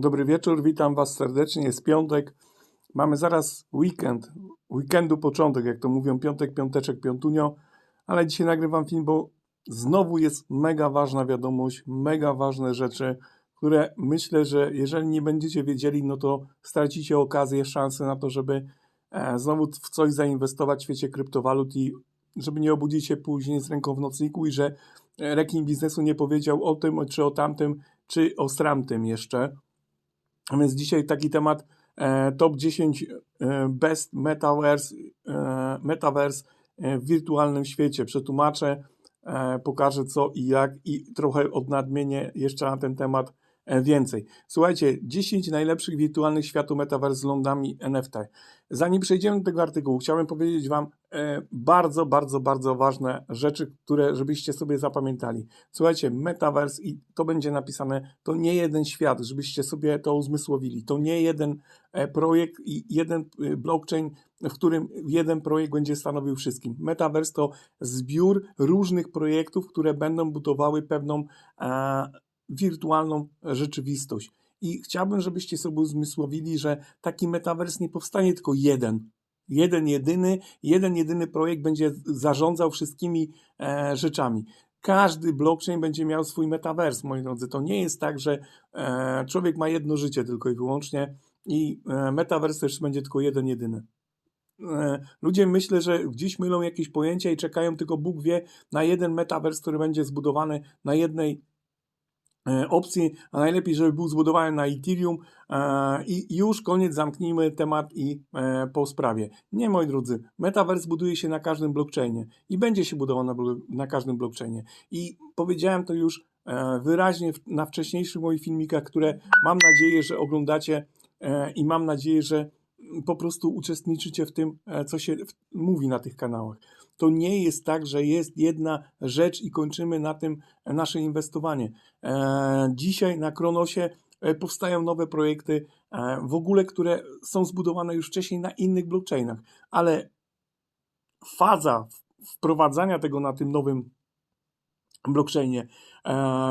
Dobry wieczór, witam Was serdecznie. Jest piątek. Mamy zaraz weekend. Weekendu początek, jak to mówią, piątek, piąteczek, piątunio. Ale dzisiaj nagrywam film, bo znowu jest mega ważna wiadomość, mega ważne rzeczy, które myślę, że jeżeli nie będziecie wiedzieli, no to stracicie okazję, szansę na to, żeby e, znowu w coś zainwestować w świecie kryptowalut i żeby nie obudzić się później z ręką w nocniku i że e, rekin biznesu nie powiedział o tym, czy o tamtym, czy o stramtym jeszcze. A więc dzisiaj taki temat e, top 10 e, best metaverse, e, metaverse w wirtualnym świecie. Przetłumaczę, pokażę co i jak i trochę odnadmienię jeszcze na ten temat więcej. Słuchajcie, 10 najlepszych wirtualnych światów metaverse z lądami NFT. Zanim przejdziemy do tego artykułu, chciałbym powiedzieć Wam e, bardzo, bardzo, bardzo ważne rzeczy, które żebyście sobie zapamiętali. Słuchajcie, metaverse i to będzie napisane, to nie jeden świat, żebyście sobie to uzmysłowili. To nie jeden e, projekt i jeden e, blockchain, w którym jeden projekt będzie stanowił wszystkim. Metaverse to zbiór różnych projektów, które będą budowały pewną e, wirtualną rzeczywistość. I chciałbym, żebyście sobie uzmysłowili, że taki metavers nie powstanie tylko jeden. Jeden jedyny, jeden jedyny projekt będzie zarządzał wszystkimi e, rzeczami. Każdy blockchain będzie miał swój metavers, moi drodzy. To nie jest tak, że e, człowiek ma jedno życie tylko i wyłącznie i e, metavers też będzie tylko jeden jedyny. E, Ludzie myślę, że gdzieś mylą jakieś pojęcia i czekają tylko Bóg wie na jeden metavers, który będzie zbudowany na jednej opcji, a najlepiej, żeby był zbudowany na Ethereum e, i już koniec, zamknijmy temat i e, po sprawie. Nie, moi drodzy, Metaverse buduje się na każdym blockchainie i będzie się budował na, na każdym blockchainie. I powiedziałem to już e, wyraźnie na wcześniejszych moich filmikach, które mam nadzieję, że oglądacie e, i mam nadzieję, że po prostu uczestniczycie w tym, e, co się mówi na tych kanałach. To nie jest tak, że jest jedna rzecz i kończymy na tym e, nasze inwestowanie. E, Dzisiaj na Kronosie e, powstają nowe projekty, w ogóle, które są zbudowane już wcześniej na innych blockchainach, ale faza wprowadzania tego na tym nowym blockchainie,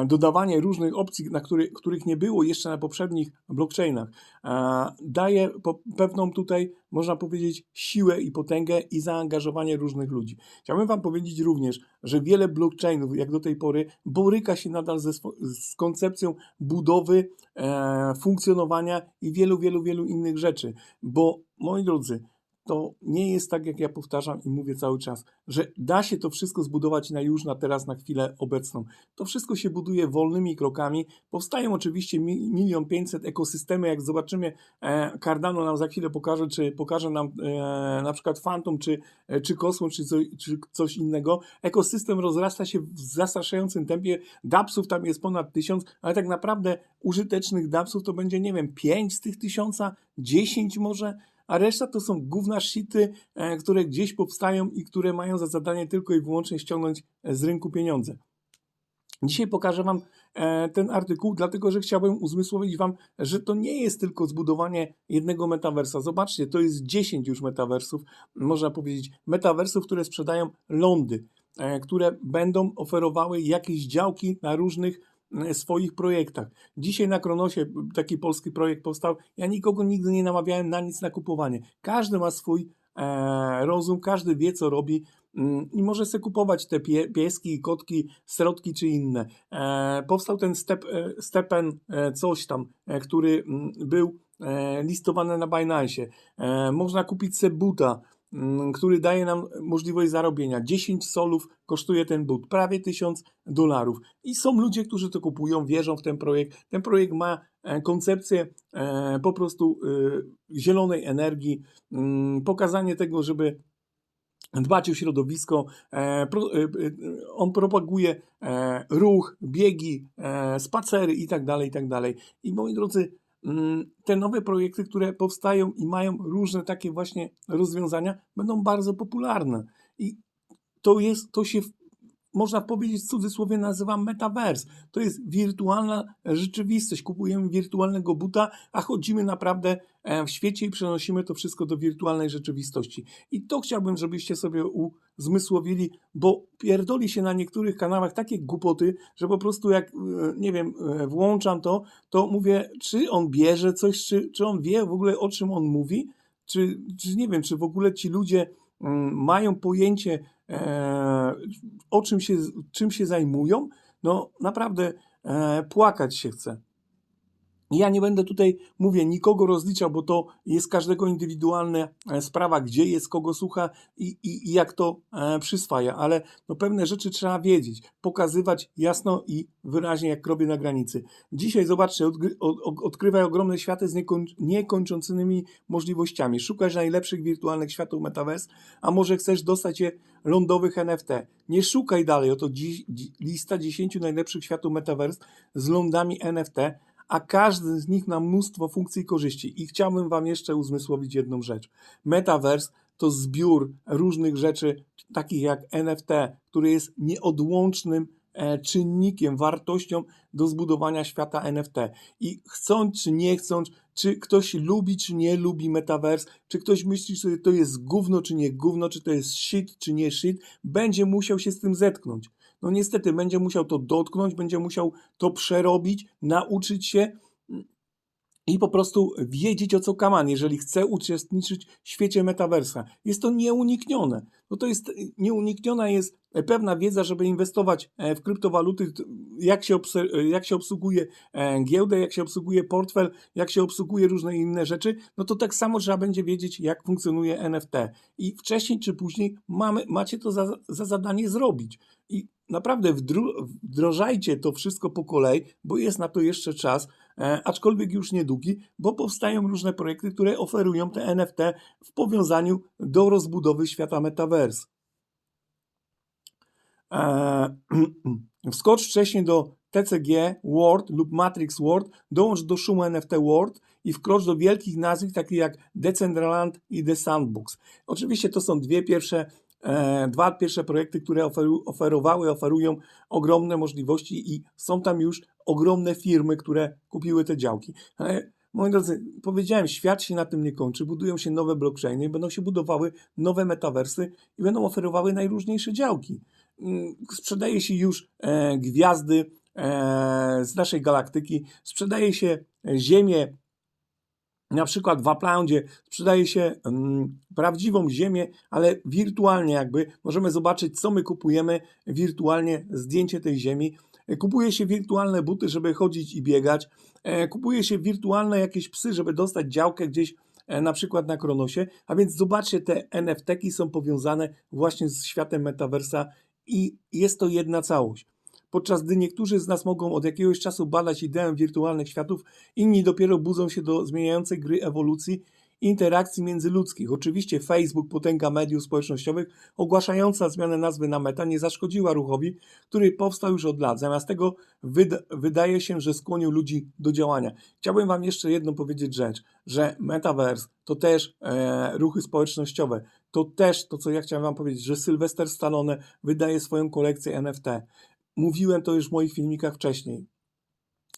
dodawanie różnych opcji, na który, których nie było jeszcze na poprzednich blockchainach, e, daje pewną tutaj, można powiedzieć, siłę i potęgę i zaangażowanie różnych ludzi. Chciałbym Wam powiedzieć również, że wiele blockchainów, jak do tej pory, boryka się nadal ze, z koncepcją budowy, e, funkcjonowania i wielu, wielu, wielu innych rzeczy, bo moi drodzy, to nie jest tak, jak ja powtarzam i mówię cały czas, że da się to wszystko zbudować na już, na teraz, na chwilę obecną. To wszystko się buduje wolnymi krokami. Powstają oczywiście mi- milion pięćset ekosystemy, jak zobaczymy, e, Cardano nam za chwilę pokaże, czy pokaże nam e, na przykład Phantom, czy, e, czy Cosmos, czy, co, czy coś innego. Ekosystem rozrasta się w zastraszającym tempie. DApsów tam jest ponad tysiąc, ale tak naprawdę użytecznych DApsów to będzie, nie wiem, pięć z tych tysiąca, dziesięć może, a reszta to są gówna shity, e, które gdzieś powstają i które mają za zadanie tylko i wyłącznie ściągnąć e, z rynku pieniądze. Dzisiaj pokażę Wam e, ten artykuł, dlatego że chciałbym uzmysłowić Wam, że to nie jest tylko zbudowanie jednego metaversa. Zobaczcie, to jest 10 już metaversów, można powiedzieć, metaversów, które sprzedają lądy, które będą oferowały jakieś działki na różnych swoich projektach. Dzisiaj na Kronosie taki polski projekt powstał. Ja nikogo nigdy nie namawiałem na nic na kupowanie. Każdy ma swój e, rozum, każdy wie, co robi mm, i może sobie kupować te pie, pieski, kotki, srodki czy inne. E, powstał ten step, e, Stepen e, coś tam, e, który mm, był e, listowany na Binance. E, można kupić sobie buta, który daje nam możliwość zarobienia. 10 solów kosztuje ten but, prawie 1000 dolarów. I są ludzie, którzy to kupują, wierzą w ten projekt. Ten projekt ma e, koncepcję e, po prostu e, zielonej energii, pokazanie tego, żeby dbać o środowisko. On propaguje ruch, biegi, spacery i tak dalej, i tak. I moi drodzy, te nowe projekty, które powstają i mają różne takie właśnie rozwiązania, będą bardzo popularne. I to jest, to się można powiedzieć w cudzysłowie nazywam metaverse. To jest wirtualna rzeczywistość. Kupujemy wirtualnego buta, a chodzimy naprawdę w świecie i przenosimy to wszystko do wirtualnej rzeczywistości. I to chciałbym, żebyście sobie uzmysłowili, bo pierdoli się na niektórych kanałach takie głupoty, że po prostu jak, e, nie wiem, e, włączam to, to mówię, czy on bierze coś, czy, czy on wie w ogóle o czym on mówi, czy, czy nie wiem, czy w ogóle ci ludzie mm, mają pojęcie, e, o czym się, czym się zajmują, no naprawdę e, płakać się chce. Ja nie będę tutaj, mówię, nikogo rozliczał, bo to jest każdego indywidualna e, sprawa, gdzie jest, kogo słucha i, i, i jak to e, przyswaja, ale no pewne rzeczy trzeba wiedzieć, pokazywać jasno i wyraźnie, jak robię na granicy. Dzisiaj, zobaczcie, odgry, od, od, odkrywaj ogromne światy z niekoń, niekończącymi możliwościami. Szukasz najlepszych wirtualnych światów Metaverse, a może chcesz dostać je lądowych NFT. Nie szukaj dalej, oto lista 10 najlepszych światów Metaverse z lądami NFT, a każdy z nich ma mnóstwo funkcji i korzyści. I chciałbym Wam jeszcze uzmysłowić jedną rzecz. Metaverse to zbiór różnych rzeczy, takich jak NFT, który jest nieodłącznym e, czynnikiem, wartością do zbudowania świata NFT. I chcąc czy nie chcąc, czy ktoś lubi czy nie lubi metaverse, czy ktoś myśli, że to jest gówno czy nie gówno, czy to jest shit czy nie shit, będzie musiał się z tym zetknąć. No niestety będzie musiał to dotknąć, będzie musiał to przerobić, nauczyć się i po prostu wiedzieć o co kaman, jeżeli chce uczestniczyć w świecie metaversa. Jest to nieuniknione. No to jest, nieunikniona jest pewna wiedza, żeby inwestować e, w kryptowaluty, jak się, obse- jak się obsługuje e, giełdę, jak się obsługuje portfel, jak się obsługuje różne inne rzeczy, no to tak samo trzeba będzie wiedzieć, jak funkcjonuje NFT. I wcześniej czy później mamy, macie to za, za zadanie zrobić. I naprawdę wdrożajcie to wszystko po kolei, bo jest na to jeszcze czas, e, aczkolwiek już niedługi, bo powstają różne projekty, które oferują te NFT w powiązaniu do rozbudowy świata metaverse. E, wskocz wcześniej do TCG World lub Matrix World, dołącz do szumu NFT World i wkrocz do wielkich nazwisk takich jak Decentraland i The Sandbox. Oczywiście to są dwie pierwsze dwa pierwsze projekty, które oferowały, oferują ogromne możliwości i są tam już ogromne firmy, które kupiły te działki. Ale moi drodzy, powiedziałem, świat się na tym nie kończy, budują się nowe blockchainy, będą się budowały nowe metaversy i będą oferowały najróżniejsze działki. Mm, Sprzedaje się już e, gwiazdy e, z naszej galaktyki, sprzedaje się Ziemię na przykład w Uplandzie sprzedaje się mm, prawdziwą ziemię, ale wirtualnie jakby możemy zobaczyć, co my kupujemy wirtualnie, zdjęcie tej ziemi. E, Kupuje się wirtualne buty, żeby chodzić i biegać. E, Kupuje się wirtualne jakieś psy, żeby dostać działkę gdzieś e, na przykład na Kronosie. A więc zobaczcie, te NFT-ki są powiązane właśnie z światem metaversa i jest to jedna całość. Podczas gdy niektórzy z nas mogą od jakiegoś czasu badać ideę wirtualnych światów, inni dopiero budzą się do zmieniającej gry ewolucji interakcji międzyludzkich. Oczywiście Facebook, potęga mediów społecznościowych, ogłaszająca zmianę nazwy na Meta, nie zaszkodziła ruchowi, który powstał już od lat. Zamiast tego wyda- wydaje się, że skłonił ludzi do działania. Chciałbym Wam jeszcze jedną powiedzieć rzecz, że Metaverse to też e, ruchy społecznościowe. To też to, co ja chciałem Wam powiedzieć, że Sylwester Stallone wydaje swoją kolekcję NFT. Mówiłem to już w moich filmikach wcześniej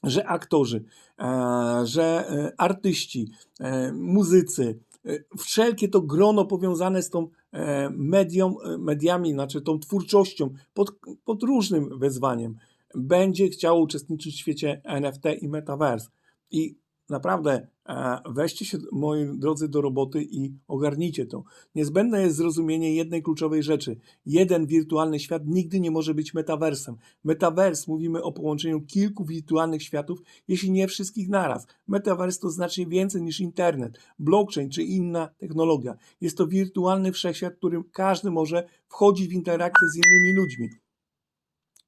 że aktorzy, e, że e, artyści, e, muzycy, wszelkie to grono powiązane z tą medią, mediami, znaczy tą twórczością pod, pod różnym wezwaniem, będzie chciało uczestniczyć w świecie NFT i Metaverse. I naprawdę e, weźcie się, moi drodzy, do roboty i ogarnijcie to. Niezbędne jest zrozumienie jednej kluczowej rzeczy. Jeden wirtualny świat nigdy nie może być metaversem. Metaverse mówimy o połączeniu kilku wirtualnych światów, jeśli nie wszystkich naraz. Metaverse to znacznie więcej niż internet, blockchain czy inna technologia. Jest to wirtualny wszechświat, w którym każdy może wchodzić w interakcję z innymi ludźmi,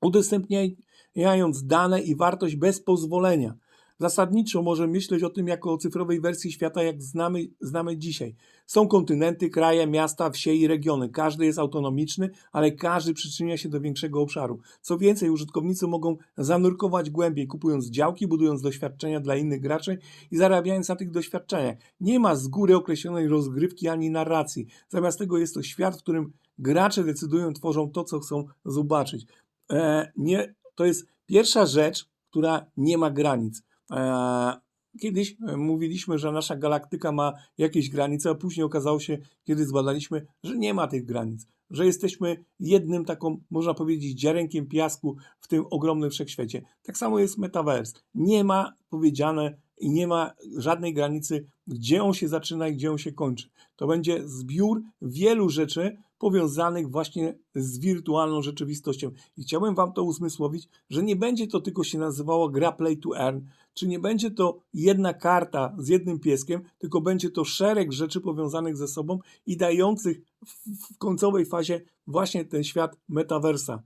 udostępniając dane i wartość bez pozwolenia. Zasadniczo może myśleć o tym jako o cyfrowej wersji świata, jak znamy, znamy dzisiaj. Są kontynenty, kraje, miasta, wsie i regiony. Każdy jest autonomiczny, ale każdy przyczynia się do większego obszaru. Co więcej, użytkownicy mogą zanurkować głębiej, kupując działki, budując doświadczenia dla innych graczy i zarabiając na tych doświadczeniach. Nie ma z góry określonej rozgrywki ani narracji. Zamiast tego jest to świat, w którym gracze decydują, tworzą to, co chcą zobaczyć. e, nie, to jest pierwsza rzecz, która nie ma granic. E, kiedyś e, mówiliśmy, że nasza galaktyka ma jakieś granice, a później okazało się, kiedy zbadaliśmy, że nie ma tych granic. Że jesteśmy jednym taką, można powiedzieć, ziarenkiem piasku w tym ogromnym wszechświecie. Tak samo jest metavers. Nie ma powiedziane i nie ma żadnej granicy, gdzie on się zaczyna i gdzie on się kończy. To będzie zbiór wielu rzeczy powiązanych właśnie z wirtualną rzeczywistością. I chciałbym Wam to uzmysłowić, że nie będzie to tylko się nazywało gra Play to Earn, czy nie będzie to jedna karta z jednym pieskiem, tylko będzie to szereg rzeczy powiązanych ze sobą i dających w, końcowej fazie właśnie ten świat metaversa.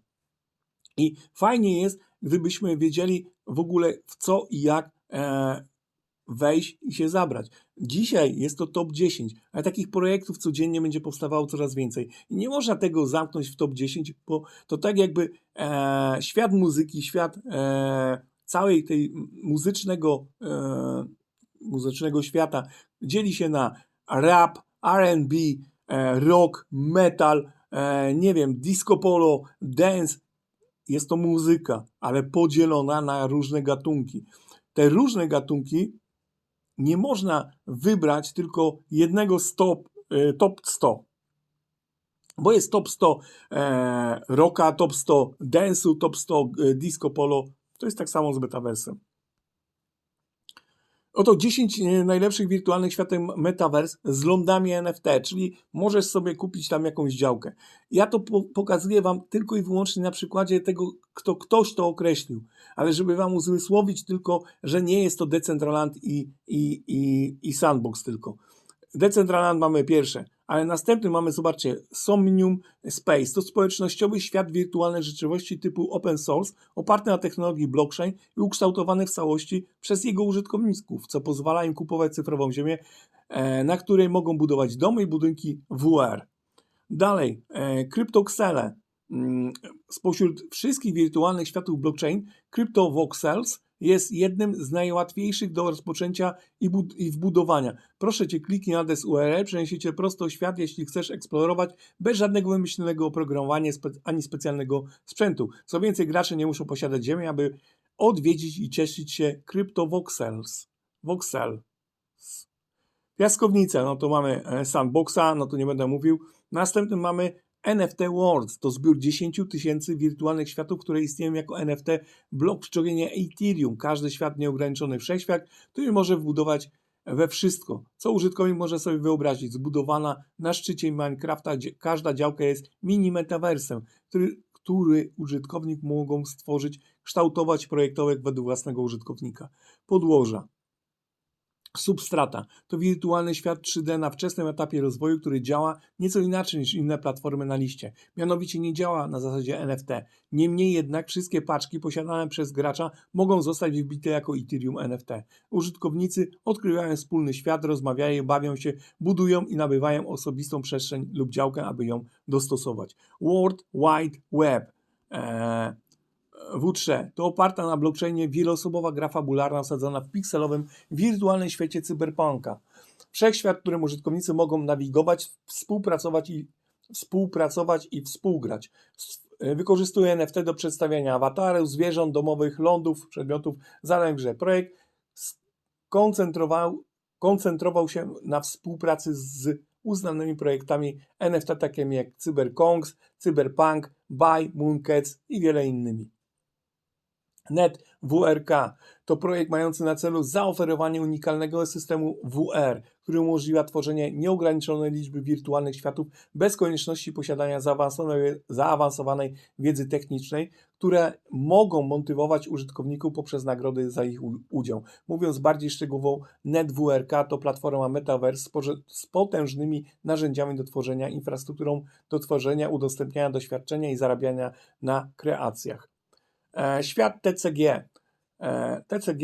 I fajnie jest, gdybyśmy wiedzieli w ogóle w co i jak e, wejść i się zabrać. Dzisiaj jest to top 10, ale takich projektów codziennie będzie powstawało coraz więcej. I nie można tego zamknąć w top 10, bo to tak jakby e, świat muzyki, świat e, całej tej muzycznego, e, muzycznego świata dzieli się na rap, R&B, e, rock, metal, e, nie wiem, disco polo, dance. Jest to muzyka, ale podzielona na różne gatunki. Te różne gatunki nie można wybrać tylko jednego stop, e, top 100. Bo jest top 100 e, rocka, top 100 dance'u, top 100 e, disco polo. To jest tak samo z metaversem. Oto 10 e, najlepszych wirtualnych świateł Metaverse z lądami NFT, czyli możesz sobie kupić tam jakąś działkę. Ja to po pokazuję Wam tylko i wyłącznie na przykładzie tego, kto ktoś to określił, ale żeby Wam uzmysłowić tylko, że nie jest to Decentraland i, i, i, i Sandbox tylko. Decentraland mamy pierwsze, ale następny mamy, zobaczcie, Somnium Space. To społecznościowy świat wirtualnej rzeczywistości typu open source, oparty na technologii blockchain i ukształtowany w całości przez jego użytkowników, co pozwala im kupować cyfrową ziemię, e, na której mogą budować domy i budynki VR. Dalej, e, CryptoXele. Mm, Spośród wszystkich wirtualnych światów blockchain, CryptoVoxels jest jednym z najłatwiejszych do rozpoczęcia i, i wbudowania. Proszę Cię, kliknij adres URL, przeniesie Cię prosto w świat, jeśli chcesz eksplorować bez żadnego wymyślonego oprogramowania ani specjalnego sprzętu. Co więcej, gracze nie muszą posiadać ziemi, aby odwiedzić i cieszyć się CryptoVoxels. Voxel. Piaskownica, no to mamy e, Sandboxa, no to nie będę mówił. Następnym mamy NFT Worlds, to zbiór 10 tysięcy wirtualnych światów, które istnieją jako NFT blockchainie Ethereum. Każdy świat nieograniczony wszechświat, który może wbudować we wszystko, co użytkownik może sobie wyobrazić. Zbudowana na szczycie Minecrafta, gdzie każda działka jest mini metaversem, który, który użytkownik mogą stworzyć, kształtować, projektować według własnego użytkownika. Podłoża. Substrata to wirtualny świat 3D na wczesnym etapie rozwoju, który działa nieco inaczej niż inne platformy na liście. Mianowicie nie działa na zasadzie NFT. Niemniej jednak wszystkie paczki posiadane przez gracza mogą zostać wybite jako Ethereum NFT. Użytkownicy odkrywają wspólny świat, rozmawiają, bawią się, budują i nabywają osobistą przestrzeń lub działkę, aby ją dostosować. World Wide Web. Eee, W3 to oparta na blockchainie wieloosobowa gra fabularna osadzona w pikselowym, wirtualnym świecie cyberpunka. Wszechświat, w którym użytkownicy mogą nawigować, współpracować i współpracować i współgrać. S- Wykorzystuje NFT do przedstawiania awatarów, zwierząt, domowych, lądów, przedmiotów zadań grze. Projekt skoncentrował, koncentrował się na współpracy z uznanymi projektami NFT takimi jak CyberKongs, Cyberpunk, Buy, Mooncats i wiele innymi. Net WRK to projekt mający na celu zaoferowanie unikalnego systemu VR, który umożliwia tworzenie nieograniczonej liczby wirtualnych światów bez konieczności posiadania zaawansowanej, zaawansowanej wiedzy technicznej, które mogą motywować użytkowników poprzez nagrody za ich udział. Mówiąc bardziej szczegółowo, NetWRK to platforma Metaverse z potężnymi narzędziami do tworzenia, infrastrukturą do tworzenia, udostępniania doświadczenia i zarabiania na kreacjach. E, Świat TCG. E, TCG,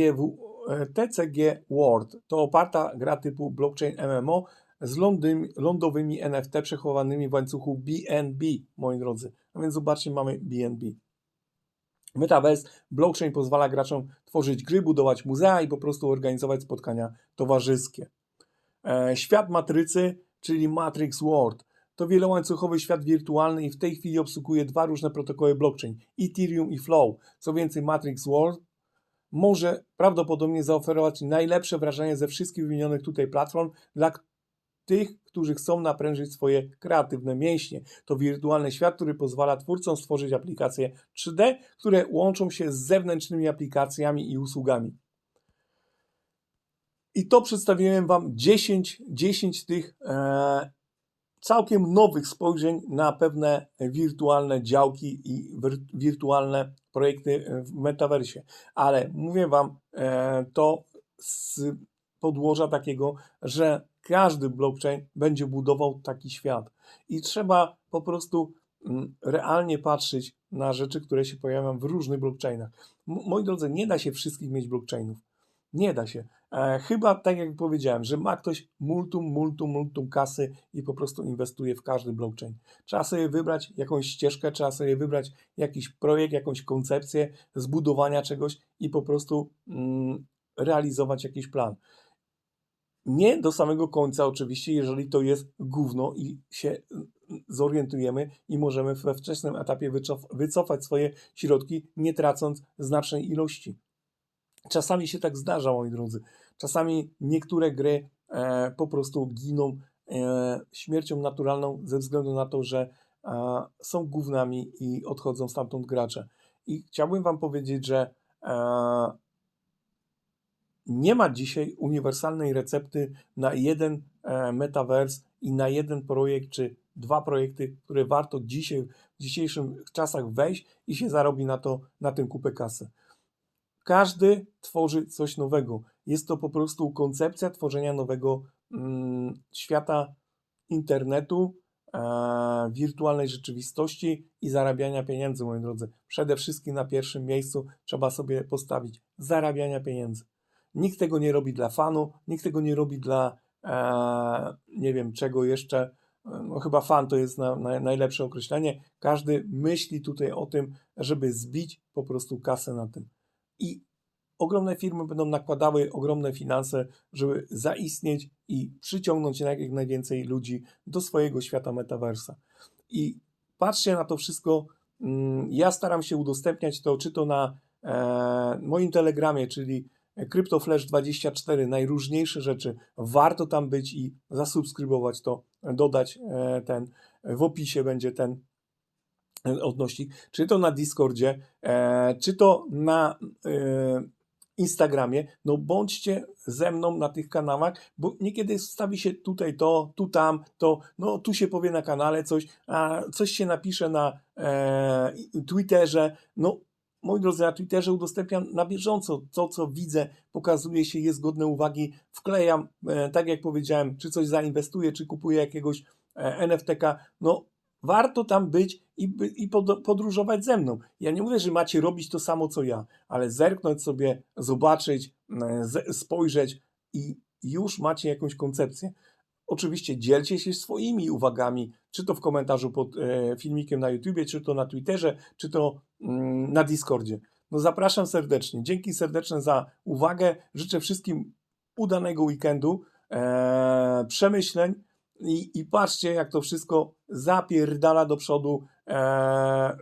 e, TCG World to oparta gra typu blockchain MMO z lądym, lądowymi NFT przechowanymi w łańcuchu BNB, moi drodzy. A więc zobaczcie, mamy BNB. Metaverse blockchain pozwala graczom tworzyć gry, budować muzea i po prostu organizować spotkania towarzyskie. Świat matrycy, czyli Matrix World. To wielołańcuchowy świat wirtualny i w tej chwili obsługuje dwa różne protokoły blockchain, Ethereum i Flow. Co więcej, Matrix World może prawdopodobnie zaoferować najlepsze wrażenie ze wszystkich wymienionych tutaj platform dla tych, którzy chcą naprężyć swoje kreatywne mięśnie. To wirtualny świat, który pozwala twórcom stworzyć aplikacje 3D, które łączą się z zewnętrznymi aplikacjami i usługami. I to przedstawiłem Wam 10, 10 tych e, całkiem nowych spojrzeń na pewne wirtualne działki i wir, wirtualne projekty w metaversie. Ale mówię Wam e, to z podłoża takiego, że każdy blockchain będzie budował taki świat. I trzeba po prostu mm, realnie patrzeć na rzeczy, które się pojawiają w różnych blockchainach. Moi drodzy, nie da się wszystkich mieć blockchainów. Nie da się. E, chyba tak jak powiedziałem, że ma ktoś multum, multum, multum kasy i po prostu inwestuje w każdy blockchain. Trzeba sobie wybrać jakąś ścieżkę, trzeba sobie wybrać jakiś projekt, jakąś koncepcję zbudowania czegoś i po prostu mm, realizować jakiś plan. Nie do samego końca, oczywiście, jeżeli to jest gówno i się mm, zorientujemy i możemy we wczesnym etapie wycof- wycofać swoje środki, nie tracąc znacznej ilości. Czasami się tak zdarza, moi drodzy. Czasami niektóre gry e, po prostu giną e, śmiercią naturalną ze względu na to, że e, są gównami i odchodzą stamtąd gracze. I chciałbym Wam powiedzieć, że e, nie ma dzisiaj uniwersalnej recepty na jeden e, i na jeden projekt czy dwa projekty, które warto dzisiaj, w dzisiejszych czasach wejść i się zarobi na to, na tym kupę kasy. Każdy tworzy coś nowego. Jest to po prostu koncepcja tworzenia nowego mm, świata internetu, e, wirtualnej rzeczywistości i zarabiania pieniędzy, moi drodzy. Przede wszystkim na pierwszym miejscu trzeba sobie postawić zarabiania pieniędzy. Nikt tego nie robi dla fanu, nikt tego nie robi dla e, nie wiem czego jeszcze. No, chyba fan to jest na, na, najlepsze określenie. Każdy myśli tutaj o tym, żeby zbić po prostu kasę na tym. I ogromne firmy będą nakładały ogromne finanse, żeby zaistnieć i przyciągnąć jak najwięcej ludzi do swojego świata metaversa. I patrzcie na to wszystko. mm, Ja staram się udostępniać to, czy to na e, moim telegramie, czyli CryptoFlash24, najróżniejsze rzeczy. Warto tam być i zasubskrybować to, dodać e, ten, w opisie będzie ten e, odnośnik, czy to na Discordzie, e, czy to na e, Instagramie, no bądźcie ze mną na tych kanałach, bo niekiedy stawi się tutaj to, tu tam, to, no tu się powie na kanale coś, a coś się napisze na e, Twitterze, no moi drodzy, na Twitterze udostępniam na bieżąco to, co widzę, pokazuje się, jest godne uwagi, wklejam, e, tak jak powiedziałem, czy coś zainwestuję, czy kupuję jakiegoś NFT-ka, no warto tam być i, i pod, podróżować ze mną. Ja nie mówię, że macie robić to samo, co ja, ale zerknąć sobie, zobaczyć, e, spojrzeć i już macie jakąś koncepcję. Oczywiście dzielcie się swoimi uwagami, czy to w komentarzu pod e, filmikiem na YouTubie, czy to na Twitterze, czy to mm, na Discordzie. No zapraszam serdecznie. Dzięki serdeczne za uwagę. Życzę wszystkim udanego weekendu, e, przemyśleń i, i patrzcie, jak to wszystko zapierdala do przodu e,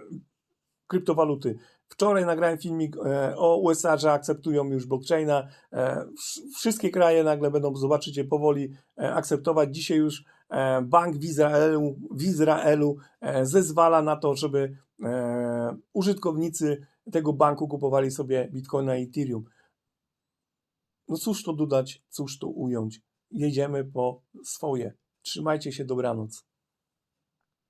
kryptowaluty. Wczoraj nagrałem filmik e, o USA, że akceptują już blockchaina. E, wsz- wszystkie kraje nagle będą, zobaczycie, powoli e, akceptować. Dzisiaj już bank w Izraelu, w Izraelu zezwala na to, żeby użytkownicy tego banku kupowali sobie bitcoina i Ethereum. No cóż to dodać, cóż to ująć. Jedziemy po swoje. Trzymajcie się, dobranoc.